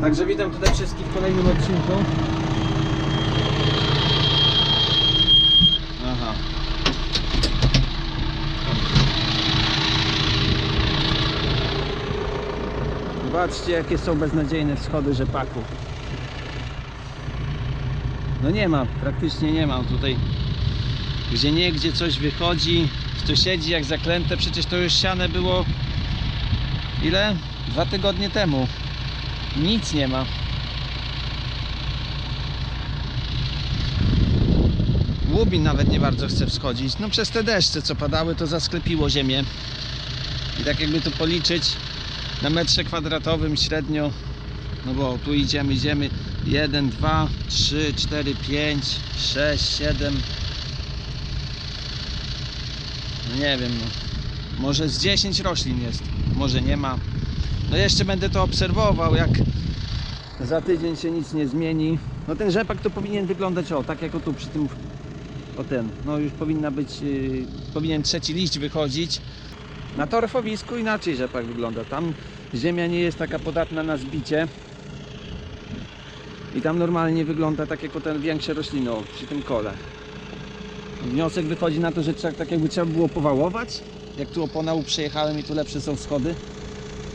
Także witam tutaj wszystkich w kolejnym odcinku. Aha. Zobaczcie jakie są beznadziejne wschody rzepaku. No nie ma, praktycznie nie ma tutaj gdzie nie, gdzie coś wychodzi, to siedzi jak zaklęte, przecież to już siane było ile? Dwa tygodnie temu. Nic nie ma. Łubin nawet nie bardzo chce wschodzić. No przez te deszcze co padały to zasklepiło ziemię. I tak jakby to policzyć na metrze kwadratowym średnio no bo tu idziemy, idziemy 1, 2, 3, 4, 5, 6, 7 no nie wiem no. Może z 10 roślin jest Może nie ma No jeszcze będę to obserwował jak za tydzień się nic nie zmieni. No ten rzepak to powinien wyglądać o tak jak o tu przy tym o ten, no już powinna być yy, powinien trzeci liść wychodzić. Na torfowisku inaczej rzepak wygląda. Tam ziemia nie jest taka podatna na zbicie. I tam normalnie wygląda tak jak o ten większe rośliny o, przy tym kole. Wniosek wychodzi na to, że trzeba, tak jakby trzeba było powałować. Jak tu oponału przejechałem i tu lepsze są schody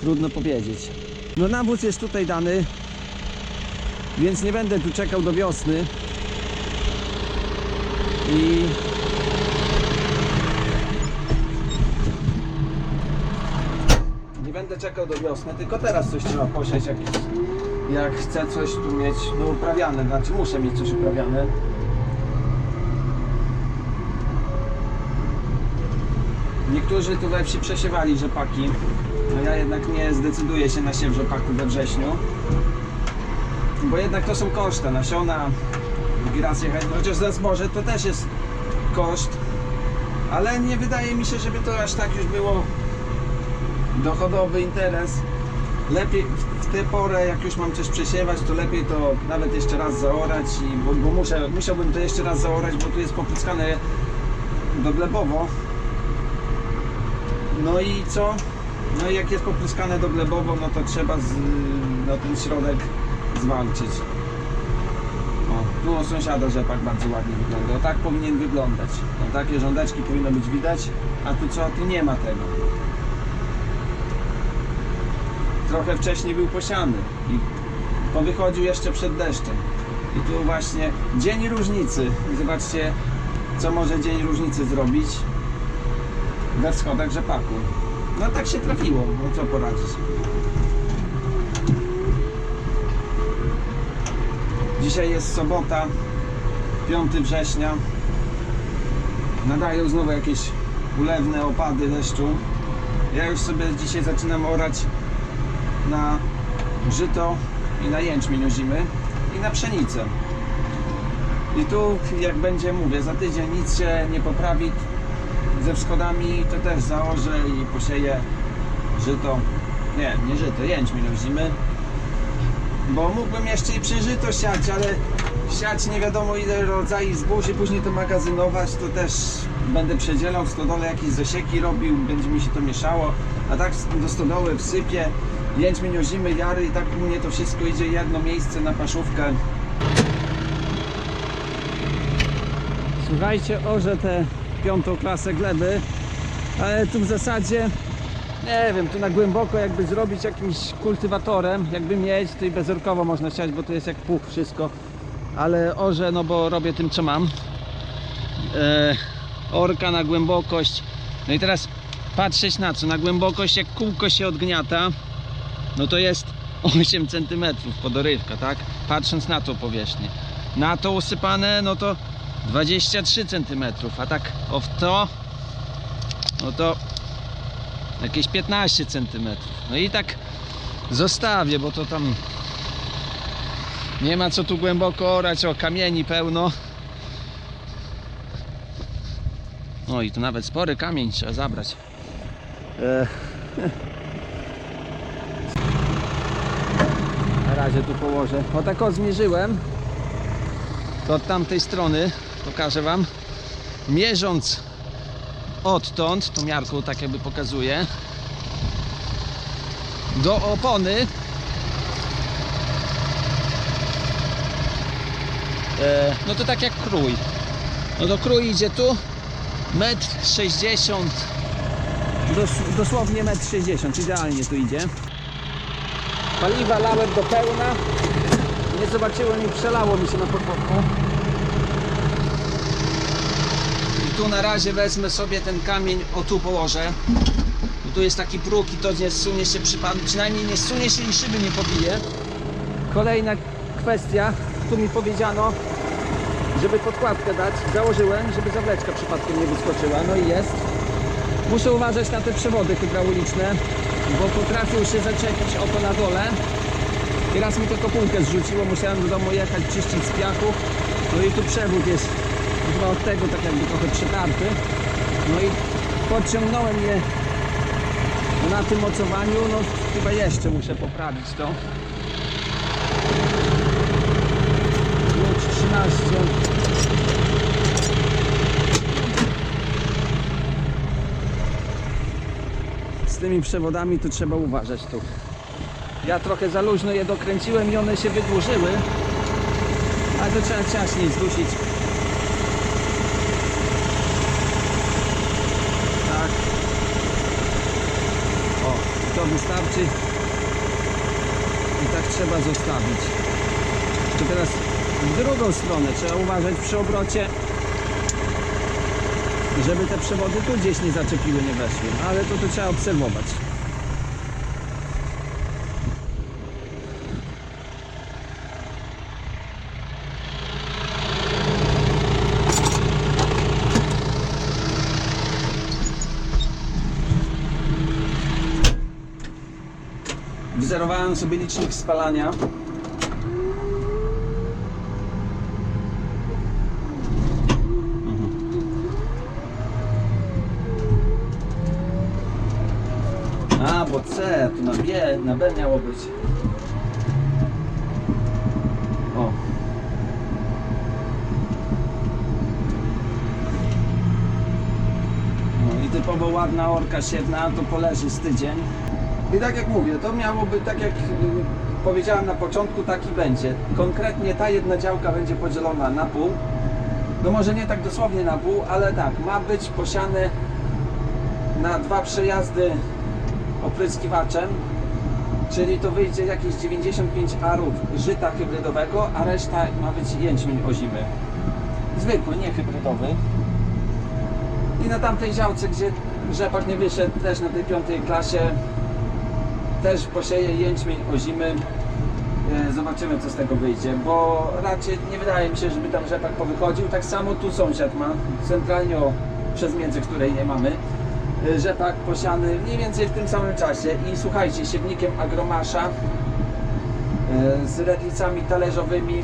trudno powiedzieć. No nawóz jest tutaj dany więc nie będę tu czekał do wiosny. I nie będę czekał do wiosny, tylko teraz coś trzeba posiać jakieś, jak chcę coś tu mieć no, uprawiane, znaczy muszę mieć coś uprawiane. Niektórzy tu we wsi przesiewali rzepaki, no ja jednak nie zdecyduję się na siew rzepaku we wrześniu, bo jednak to są koszty, nasiona, migracje, chociaż za zboże to też jest koszt, ale nie wydaje mi się, żeby to aż tak już było dochodowy interes. Lepiej w- w tę porę, jak już mam coś przesiewać, to lepiej to nawet jeszcze raz zaorać, i, bo, bo muszę, musiałbym to jeszcze raz zaorać, bo tu jest popryskane doglebowo. No i co? No i jak jest popryskane doglebowo, no to trzeba z, no, ten środek zwalczyć. O, tu u sąsiada rzepak bardzo ładnie wygląda. O tak powinien wyglądać. O, takie rządeczki powinno być widać, a tu co? Tu nie ma tego. Trochę wcześniej był posiany i powychodził jeszcze przed deszczem. I tu właśnie dzień różnicy. Zobaczcie, co może dzień różnicy zrobić we wschodach rzepaku. No tak się trafiło, no co poradzić. Dzisiaj jest sobota, 5 września. Nadają znowu jakieś ulewne opady deszczu. Ja już sobie dzisiaj zaczynam orać na żyto i na jęczmień zimy i na pszenicę. I tu, jak będzie, mówię, za tydzień nic się nie poprawi ze wschodami, to też założę i posieję żyto. Nie, nie żyto, jęczmień zimy. Bo mógłbym jeszcze i przy żyto siać, ale siać nie wiadomo ile rodzajów zbóż i później to magazynować, to też będę przedzielał w stodole jakieś zasieki robił, będzie mi się to mieszało, a tak do stodoły wsypię jęczmień ozimy, jary i tak u mnie to wszystko idzie jedno miejsce na paszówkę. Słuchajcie, orze tę piątą klasę gleby, ale tu w zasadzie nie wiem, tu na głęboko jakby zrobić jakimś kultywatorem, jakby mieć, to i bezorkowo można siać, bo to jest jak puch wszystko, ale orze, no bo robię tym co mam. E, orka na głębokość, no i teraz patrzeć na co, na głębokość jak kółko się odgniata, no to jest 8 cm podorywka, tak? Patrząc na tą powierzchnię. Na to usypane, no to 23 cm, a tak o w to, no to jakieś 15 cm. No i tak zostawię, bo to tam nie ma co tu głęboko orać, o kamieni pełno. No i tu nawet spory kamień trzeba zabrać. E, Na razie tu położę. O tak o zmierzyłem. To od tamtej strony pokażę Wam. Mierząc odtąd, to miarką tak jakby pokazuje, do opony e, no to tak jak krój. No to krój idzie tu metr 60 dos dosłownie metr 60 idealnie tu idzie. Paliwa lałem do pełna. Nie zobaczyłem i przelało mi się na podwórku tu na razie wezmę sobie ten kamień, o tu położę. Bo tu jest taki próg i to nie zsunie się przypadkiem, przynajmniej nie zsunie się i szyby nie pobije. Kolejna kwestia, tu mi powiedziano, żeby podkładkę dać, założyłem, żeby zawleczka przypadkiem nie wyskoczyła, no i jest. Muszę uważać na te przewody hydrauliczne, bo potrafią się zaczepić oko na dole. I raz mi tylko półkę zrzuciło, musiałem do domu jechać, czyścić z piachu. No i tu przewód jest od tego tak jakby trochę przytarty. No i podciągnąłem je na tym mocowaniu, no chyba jeszcze muszę poprawić to. Klucz 13. Z tymi przewodami to trzeba uważać tu. Ja trochę za luźno je dokręciłem i one się wydłużyły. Ale to trzeba ciaśniej zdusić. Tak. To wystarczy. I tak trzeba zostawić. To teraz w drugą stronę trzeba uważać przy obrocie, żeby te przewody tu gdzieś nie zaczepiły, nie weszły. Ale to, to trzeba obserwować. Wzorowałem sobie licznik spalania. A, bo C, tu na B, na B miało być. O. No i typowo ładna orka siedna, to poleży z tydzień. I tak jak mówię, to miałoby, tak jak y, powiedziałem na początku, taki będzie. Konkretnie ta jedna działka będzie podzielona na pół. No może nie tak dosłownie na pół, ale tak, ma być posiane na dwa przejazdy opryskiwaczem, czyli to wyjdzie jakieś 95 arów żyta hybrydowego, a reszta ma być jęczmień ozimy. Zwykły, nie hybrydowy. I na tamtej działce, gdzie rzepak nie wyszedł, też na tej piątej klasie, też posieję jęczmień ozimy. E, Zobaczymy co z tego wyjdzie, bo raczej nie wydaje mi się, żeby tam rzepak powychodził. Tak samo tu sąsiad ma, centralnie przez między której nie mamy y, rzepak posiany mniej więcej w tym samym czasie i słuchajcie, siewnikiem agromasza y, z redlicami talerzowymi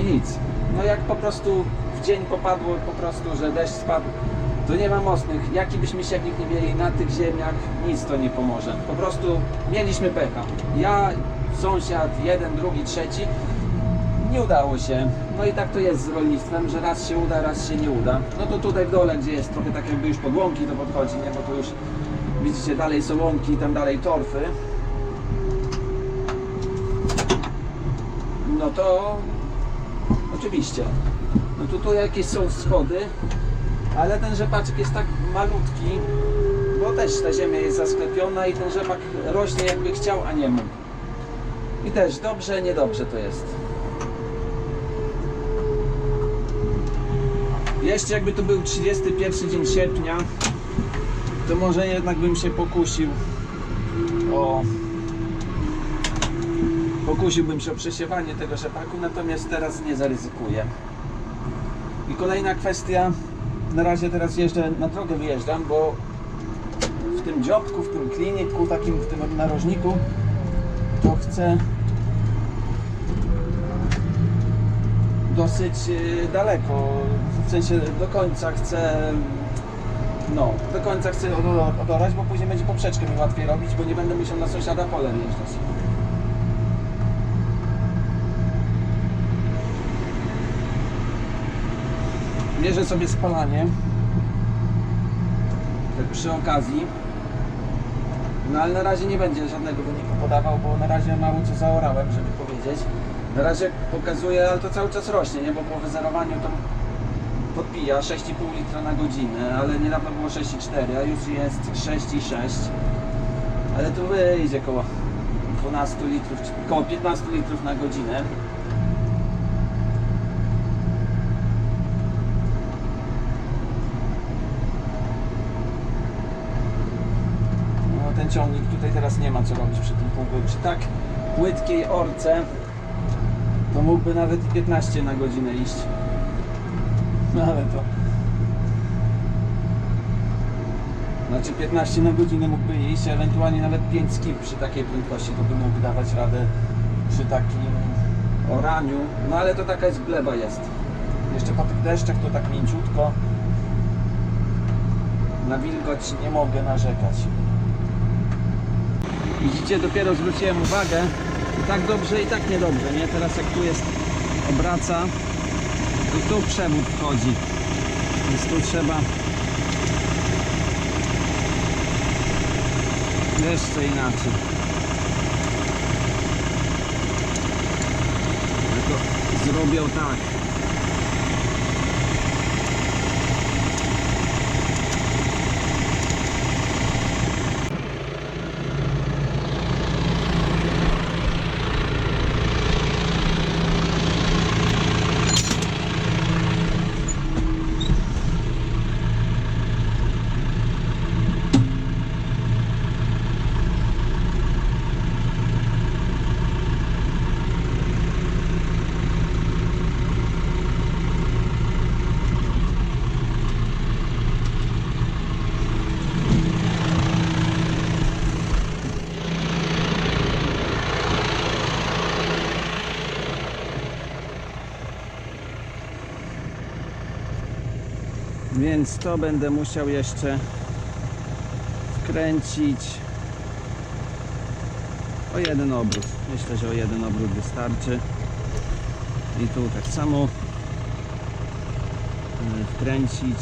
i nic. No jak po prostu w dzień popadło po prostu, że deszcz spadł, to nie ma mocnych. Jaki byśmy siewnik nie mieli na tych ziemiach, nic to nie pomoże. Po prostu mieliśmy pecha. Ja, sąsiad, jeden, drugi, trzeci. Nie udało się. No i tak to jest z rolnictwem, że raz się uda, raz się nie uda. No to tutaj w dole, gdzie jest trochę tak jakby już pod łąki to podchodzi, nie? Bo tu już widzicie dalej są łąki, tam dalej torfy. No to oczywiście. No tu, tu jakieś są schody, ale ten rzepaczek jest tak malutki, bo też ta ziemia jest zasklepiona i ten rzepak rośnie jakby chciał, a nie mógł. I też dobrze, niedobrze to jest. Jeszcze jakby to był 31 dzień sierpnia, to może jednak bym się pokusił o pokusiłbym się o przesiewanie tego rzepaku, natomiast teraz nie zaryzykuję. I kolejna kwestia, na razie teraz jeżdżę, na drogę wyjeżdżam, bo w tym dziobku, w tym kliniku, takim w tym narożniku, to chcę dosyć y, daleko, w sensie do końca chcę, no, do końca chcę od- odorać, bo później będzie poprzeczkę mi łatwiej robić, bo nie będę musiał na sąsiada pole wjeżdżać. Mierzę sobie spalanie, tak przy okazji, no ale na razie nie będzie żadnego wyniku podawał, bo na razie mało co zaorałem, żeby powiedzieć. Na razie pokazuje, ale to cały czas rośnie, nie? Bo po wyzerowaniu to podpija 6,5 litra na godzinę, ale niedawno było 6,4, a już jest 6,6. Ale to wyjdzie koło 12 litrów, koło 15 litrów na godzinę. No ten ciągnik tutaj teraz nie ma co robić przy tym półku. Przy tak płytkiej orce to mógłby nawet i 15 na godzinę iść. No ale to... Znaczy 15 na godzinę mógłby iść, ewentualnie nawet 5 skip przy takiej prędkości to by mógł dawać radę przy takim oraniu. No ale to taka jest gleba jest. Jeszcze po tych deszczach to tak mięciutko. Na wilgoć nie mogę narzekać. Widzicie, dopiero zwróciłem uwagę. I tak dobrze, i tak niedobrze, nie? Teraz jak tu jest obraca, to tu przewód wchodzi. Więc tu trzeba jeszcze inaczej. Tylko zrobię tak. Więc to będę musiał jeszcze wkręcić o jeden obrót. Myślę, że o jeden obrót wystarczy. I tu tak samo e, wkręcić,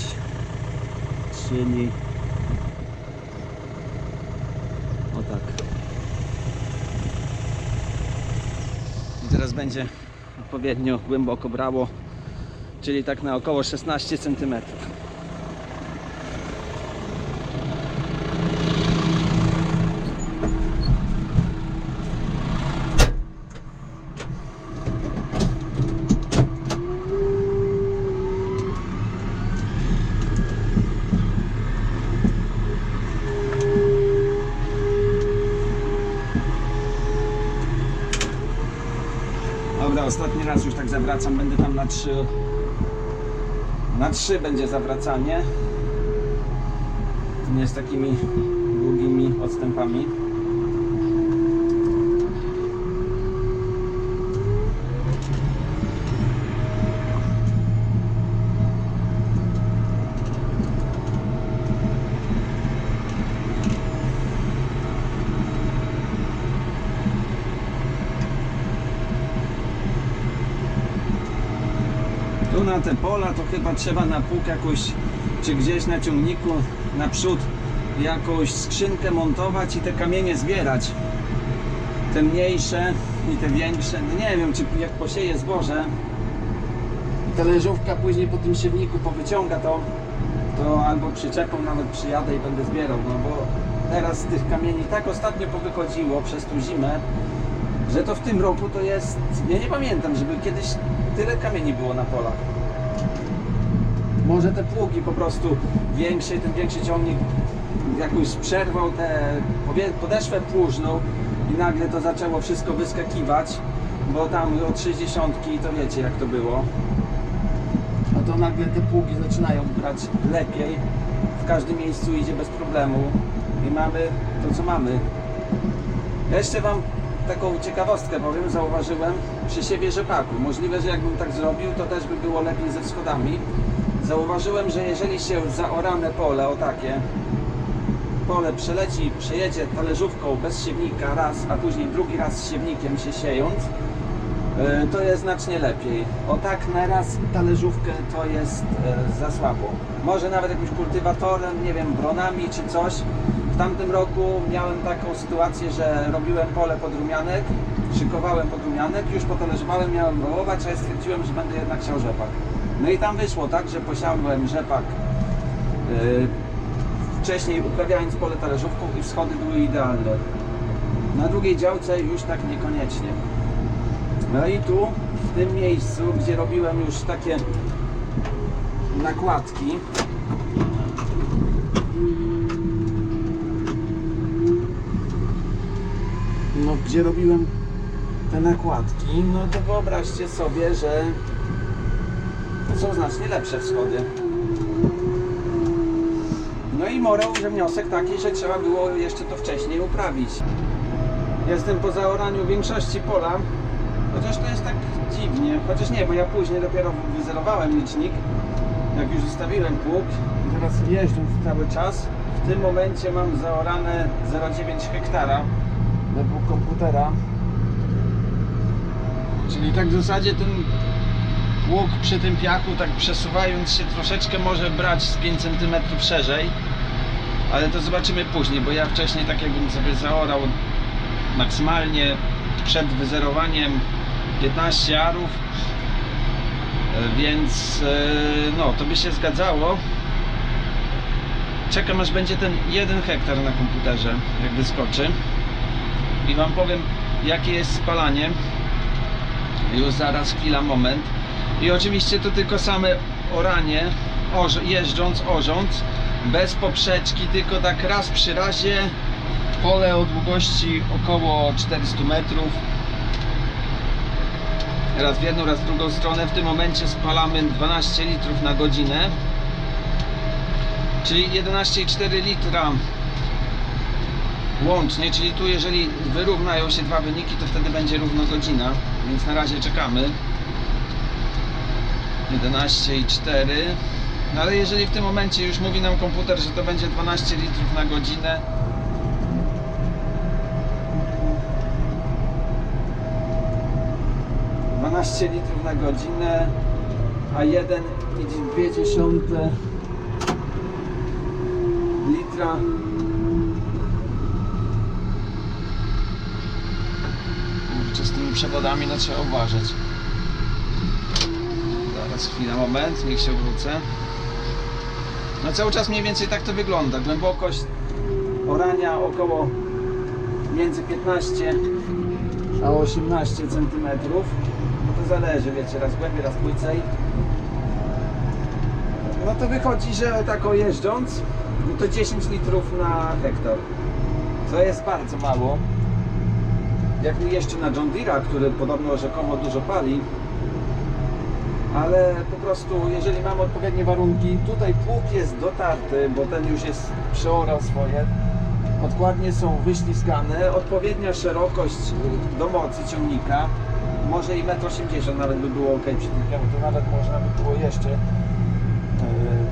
czyli o tak. I teraz będzie odpowiednio głęboko brało, czyli tak na około 16 cm. Dobra, ostatni raz już tak zawracam, będę tam na trzy. Na trzy będzie zawracanie. Nie z takimi długimi odstępami. Na te pola to chyba trzeba na pług jakoś, czy gdzieś na ciągniku naprzód jakąś skrzynkę montować i te kamienie zbierać. Te mniejsze i te większe. No nie wiem, czy jak posieje zboże i ta leżówka później po tym siewniku powyciąga to, to albo przyczepą nawet przyjadę i będę zbierał, no bo teraz tych kamieni tak ostatnio powychodziło przez tą zimę, że to w tym roku to jest, ja nie pamiętam, żeby kiedyś tyle kamieni było na polach. Może te pługi po prostu większe, ten większy ciągnik jakoś przerwał tę podeszwę płużną i nagle to zaczęło wszystko wyskakiwać, bo tam od 60 to wiecie jak to było. No to nagle te pługi zaczynają brać lepiej, w każdym miejscu idzie bez problemu i mamy to co mamy. Jeszcze Wam taką ciekawostkę powiem, zauważyłem przy siewie rzepaku. Możliwe, że jakbym tak zrobił, to też by było lepiej ze schodami. Zauważyłem, że jeżeli się zaorane pole, o takie, pole przeleci, przejedzie talerzówką bez siewnika raz, a później drugi raz z siewnikiem się siejąc, e, to jest znacznie lepiej. O tak na raz talerzówkę to jest e, za słabo. Może nawet jakimś kultywatorem, nie wiem, bronami czy coś. W tamtym roku miałem taką sytuację, że robiłem pole pod rumianek szykowałem podrumianek, już potalerzowałem, miałem wołować, a ja stwierdziłem, że będę jednak siał rzepak. No i tam wyszło tak, że posiałem rzepak yy, wcześniej uprawiając pole talerzówką i wschody były idealne. Na drugiej działce już tak niekoniecznie. No i tu, w tym miejscu, gdzie robiłem już takie nakładki, no gdzie robiłem te nakładki, no to wyobraźcie sobie, że są znacznie lepsze wschody. No i morał, że wniosek taki, że trzeba było jeszcze to wcześniej uprawić. Jestem po zaoraniu większości pola, chociaż to jest tak dziwnie, chociaż nie, bo ja później dopiero wyzerowałem licznik, jak już ustawiłem pług. I teraz jeżdżąc cały czas, w tym momencie mam zaorane 0,9 hektara. Według Czyli tak w zasadzie ten łuk przy tym piachu, tak przesuwając się troszeczkę może brać z 5 cm szerzej. Ale to zobaczymy później, bo ja wcześniej tak jakbym sobie zaorał maksymalnie przed wyzerowaniem 15 arów. E, Więc e, no, to by się zgadzało. Czekam aż będzie ten jeden hektar na komputerze, jak wyskoczy. I Wam powiem, jakie jest spalanie. Już zaraz, chwila, moment. I oczywiście to tylko same oranie, orz, jeżdżąc, orząc, bez poprzeczki, tylko tak raz przy razie. Pole o długości około 400 metrów. Raz w jedną, raz w drugą stronę. W tym momencie spalamy 12 litrów na godzinę. Czyli 11,4 litra łącznie, czyli tu jeżeli wyrównają się dwa wyniki, to wtedy będzie równo godzina, więc na razie czekamy. 11,4 no ale jeżeli w tym momencie już mówi nam komputer, że to będzie 12 litrów na godzinę litrów na godzinę, a 1,2 litra Kurczę, z przewodami no trzeba uważać. Zaraz chwila, moment, niech się wrócę. No cały czas mniej więcej tak to wygląda. Głębokość orania około między 15 a 18 cm. No to zależy, wiecie, raz głębiej, raz płycej. No to wychodzi, że tak jeżdżąc, to 10 litrów na hektar. Co jest bardzo mało jak jeszcze na John Deere'a, który podobno rzekomo dużo pali, ale po prostu jeżeli mamy odpowiednie warunki, tutaj pług jest dotarty, bo ten już jest przeorał swoje, odkładnie są wyślizgane, odpowiednia szerokość y, do mocy ciągnika, może i 1,80 m nawet by było ok przy tym to nawet można by było jeszcze yy,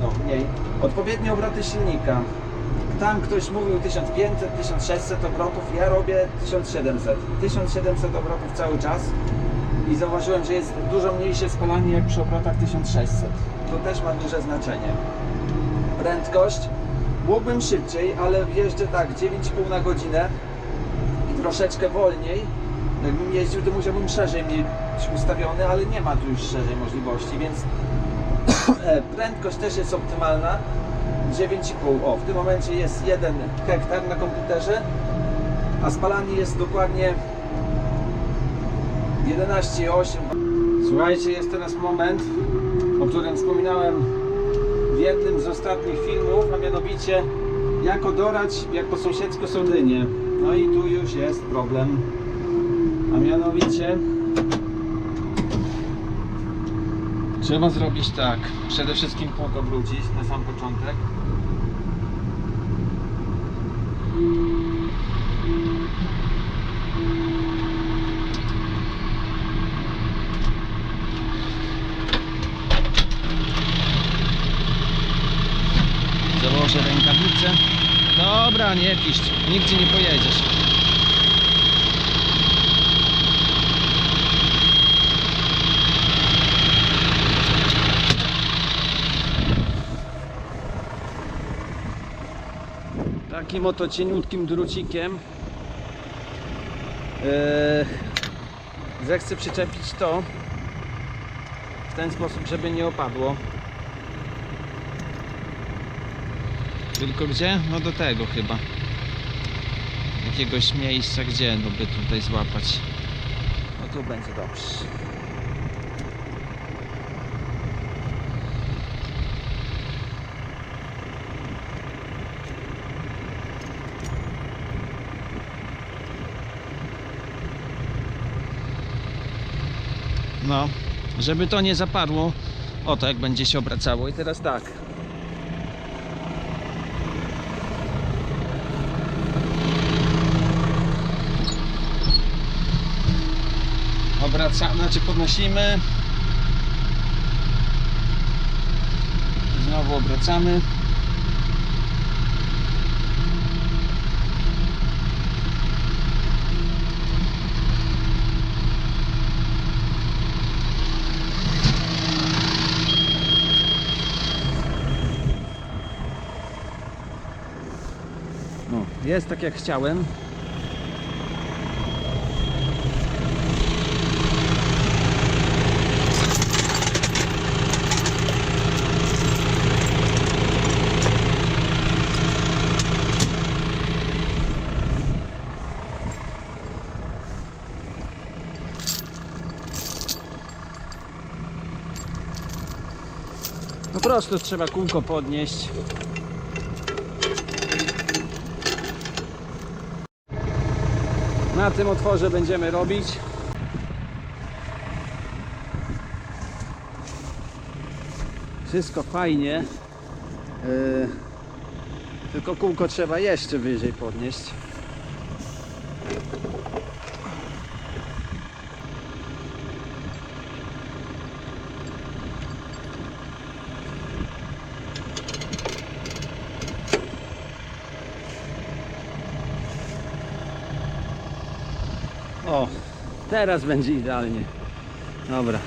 no, mniej. Odpowiednie obroty silnika, tam ktoś mówił 1500, 1600 obrotów, ja robię 1700. 1700 obrotów cały czas i zauważyłem, że jest dużo mniejsze spalanie jak przy obrotach 1600. To też ma duże znaczenie. Prędkość mógłbym szybciej, ale jeżdżę tak 9,5 na godzinę i troszeczkę wolniej. Jakbym jeździł, to musiałbym szerzej mieć ustawiony, ale nie ma tu już szerzej możliwości, więc e, prędkość też jest optymalna. 9,5. O, w tym momencie jest 1 hektar na komputerze, a spalanie jest dokładnie 11,8. Słuchajcie, jest teraz moment, o którym wspominałem w jednym z ostatnich filmów, a mianowicie jak odorać, jak po sąsiedzku są dynie. No i tu już jest problem. A mianowicie trzeba zrobić tak. Przede wszystkim pług obrócić na sam początek. Założę rękawice. Dobra, nie piszcz, nigdzie nie pojedziesz. Takim oto cieniutkim drucikiem. Eee, Zechcę przyczepić to w ten sposób, żeby nie opadło. Tylko gdzie? No do tego chyba. Jakiegoś miejsca, gdzie no by tutaj złapać. No tu będzie dobrze. No, żeby to nie zapadło. Oto jak będzie się obracało. I teraz tak. Obracamy, znaczy podnosimy. Znowu obracamy. No, jest tak jak chciałem. Po prostu trzeba kółko podnieść. Na tym otworze będziemy robić. Wszystko fajnie. Yy, tylko kółko trzeba jeszcze wyżej podnieść. O, teraz będzie idealnie. Dobra.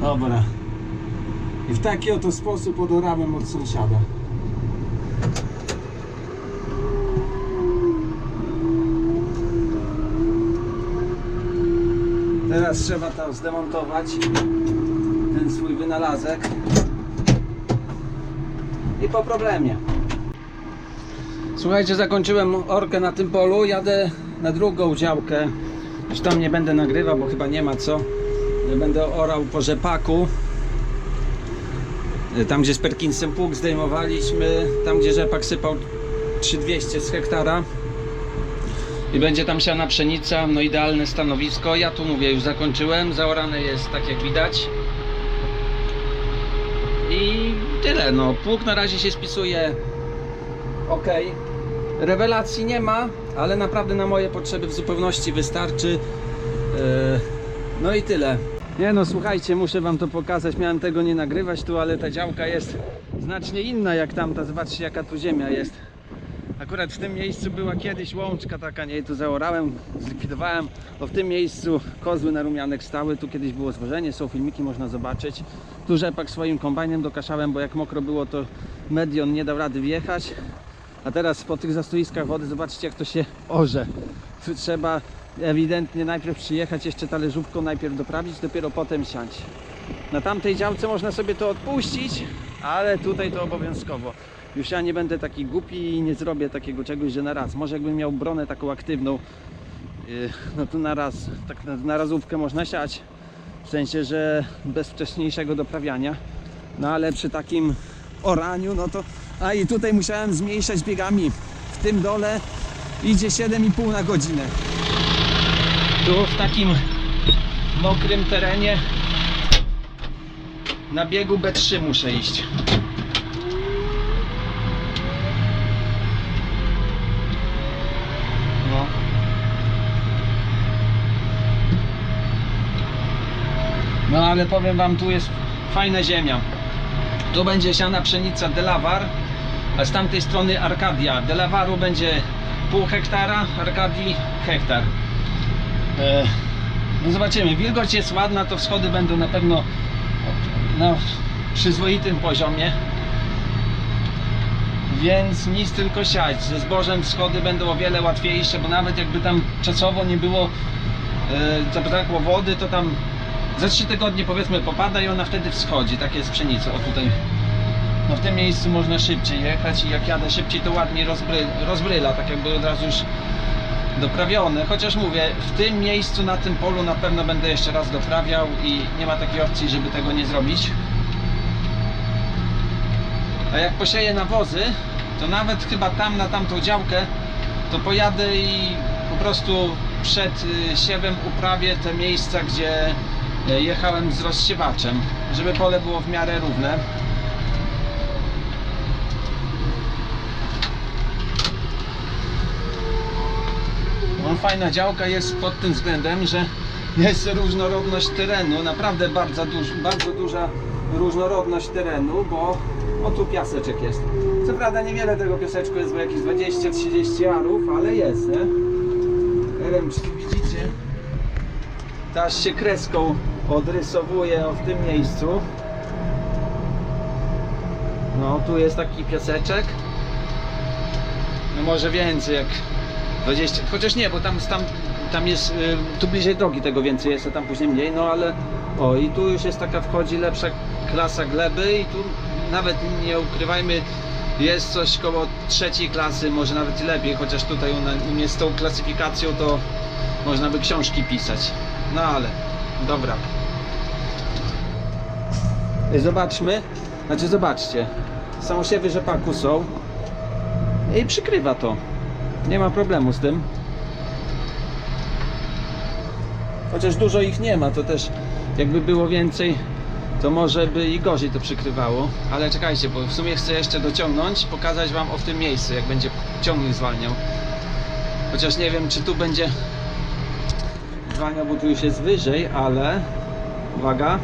Dobra. I w taki oto sposób odorałem od sąsiada. Teraz trzeba tam zdemontować ten swój wynalazek. I po problemie. Słuchajcie, zakończyłem orkę na tym polu. Jadę na drugą działkę. Już tam nie będę nagrywał, bo chyba nie ma co. Będę orał po rzepaku. Tam gdzie z Perkinsem pług zdejmowaliśmy, tam gdzie rzepak sypał 3200 z hektara. I będzie tam siana pszenica, no idealne stanowisko. Ja tu mówię, już zakończyłem. Zaorane jest tak jak widać. I tyle, no. Pług na razie się spisuje ok. Rewelacji nie ma, ale naprawdę na moje potrzeby w zupełności wystarczy. Yy, no i tyle. Nie no, słuchajcie, muszę wam to pokazać. Miałem tego nie nagrywać tu, ale ta działka jest znacznie inna jak tamta. Zobaczcie jaka tu ziemia jest. Akurat w tym miejscu była kiedyś łączka taka, nie, tu zaorałem, zlikwidowałem, bo w tym miejscu kozły na rumianek stały, tu kiedyś było zwożenie, są filmiki, można zobaczyć. Tu rzepak swoim kombajnem dokaszałem, bo jak mokro było, to medion nie dał rady wjechać. A teraz po tych zastoiskach wody zobaczcie jak to się orze. Tu trzeba ewidentnie najpierw przyjechać, jeszcze talerzówką najpierw doprawić, dopiero potem siąść. Na tamtej działce można sobie to odpuścić, ale tutaj to obowiązkowo. Już ja nie będę taki głupi i nie zrobię takiego czegoś, że na raz. Może jakbym miał bronę taką aktywną, yy, no to na raz, tak na, na razówkę można siać. W sensie, że bez wcześniejszego doprawiania. No ale przy takim oraniu, no to... A i tutaj musiałem zmniejszać biegami. W tym dole idzie 7,5 na godzinę. Tu w takim mokrym terenie na biegu B3 muszę iść. No. No ale powiem wam, tu jest fajna ziemia. Tu będzie siana pszenica Delawar, a z tamtej strony Arkadia. Delawaru będzie pół hektara, Arkadii hektar. E, no zobaczymy. Wilgoć jest ładna, to wschody będą na pewno na przyzwoitym poziomie. Więc nic tylko siać. Ze zbożem wschody będą o wiele łatwiejsze, bo nawet jakby tam czasowo nie było, e, zabrakło wody, to tam za 3 tygodnie powiedzmy popada i ona wtedy wschodzi. Tak jest z pszenicą. O tutaj. No w tym miejscu można szybciej jechać i jak jadę szybciej to ładniej rozbry, rozbryla, tak jakby od razu już doprawione. Chociaż mówię, w tym miejscu, na tym polu na pewno będę jeszcze raz doprawiał i nie ma takiej opcji, żeby tego nie zrobić. A jak posieję nawozy, to nawet chyba tam na tamtą działkę, to pojadę i po prostu przed y, siewem uprawię te miejsca, gdzie y, jechałem z rozsiewaczem, żeby pole było w miarę równe. No, fajna działka jest pod tym względem, że jest różnorodność terenu, naprawdę bardzo, duż, bardzo duża różnorodność terenu, bo o tu piaseczek jest. Co prawda niewiele tego piaseczku jest, bo jakieś 20-30 arów, ale jest, nie? RM3 widzicie? Taż się kreską odrysowuje w tym miejscu. No tu jest taki piaseczek. No może więcej jak 20, chociaż nie, bo tam, tam, tam jest, y, tu bliżej drogi tego więcej jest, a tam później mniej, no ale o i tu już jest taka wchodzi lepsza klasa gleby i tu nawet nie ukrywajmy jest coś koło trzeciej klasy, może nawet i lepiej, chociaż tutaj u, mnie z tą klasyfikacją to można by książki pisać, no ale dobra. Zobaczmy, znaczy zobaczcie, samosiewy rzepaku są i przykrywa to. Nie ma problemu z tym. Chociaż dużo ich nie ma, to też jakby było więcej, to może by i gorzej to przykrywało. Ale czekajcie, bo w sumie chcę jeszcze dociągnąć, pokazać Wam o w tym miejscu, jak będzie ciągnik zwalniał. Chociaż nie wiem, czy tu będzie zwalniał, bo tu już jest wyżej, ale uwaga.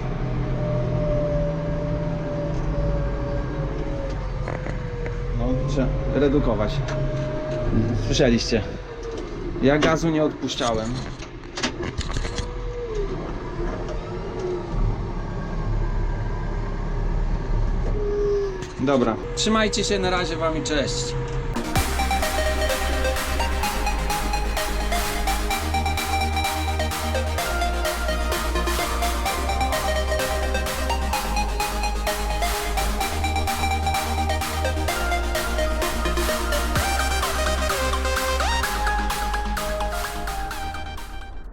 No, trzeba redukować. Słyszeliście? Ja gazu nie odpuszczałem. Dobra. Trzymajcie się, na razie wam i cześć.